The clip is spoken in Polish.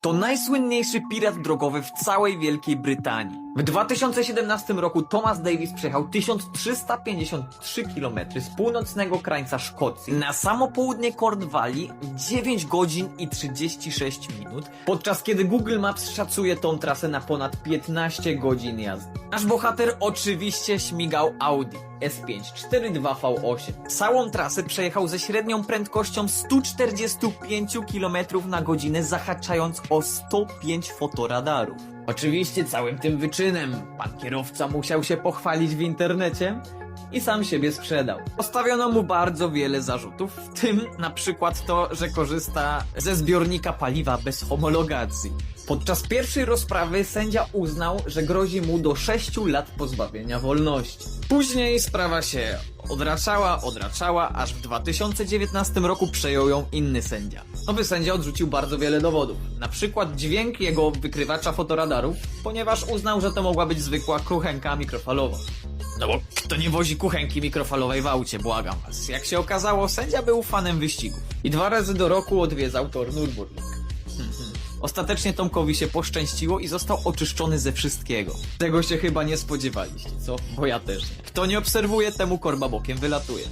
To najsłynniejszy pirat drogowy w całej Wielkiej Brytanii. W 2017 roku Thomas Davis przejechał 1353 km z północnego krańca Szkocji na samo południe Cornwalli w 9 godzin i 36 minut, podczas kiedy Google Maps szacuje tą trasę na ponad 15 godzin jazdy. Nasz bohater oczywiście śmigał Audi S5 42V8. Całą trasę przejechał ze średnią prędkością 145 km na godzinę, zahaczając o 105 fotoradarów. Oczywiście całym tym wyczynem pan kierowca musiał się pochwalić w internecie i sam siebie sprzedał. Postawiono mu bardzo wiele zarzutów, w tym na przykład to, że korzysta ze zbiornika paliwa bez homologacji. Podczas pierwszej rozprawy sędzia uznał, że grozi mu do 6 lat pozbawienia wolności. Później sprawa się odraczała, odraczała, aż w 2019 roku przejął ją inny sędzia. Nowy sędzia odrzucił bardzo wiele dowodów. Na przykład dźwięk jego wykrywacza fotoradarów, ponieważ uznał, że to mogła być zwykła kuchenka mikrofalowa. No bo kto nie wozi kuchenki mikrofalowej w aucie, błagam was. Jak się okazało, sędzia był fanem wyścigów. I dwa razy do roku odwiedzał tor Nürburgring. Ostatecznie Tomkowi się poszczęściło i został oczyszczony ze wszystkiego. Tego się chyba nie spodziewaliście, co? Bo ja też nie. Kto nie obserwuje, temu korba bokiem wylatuje.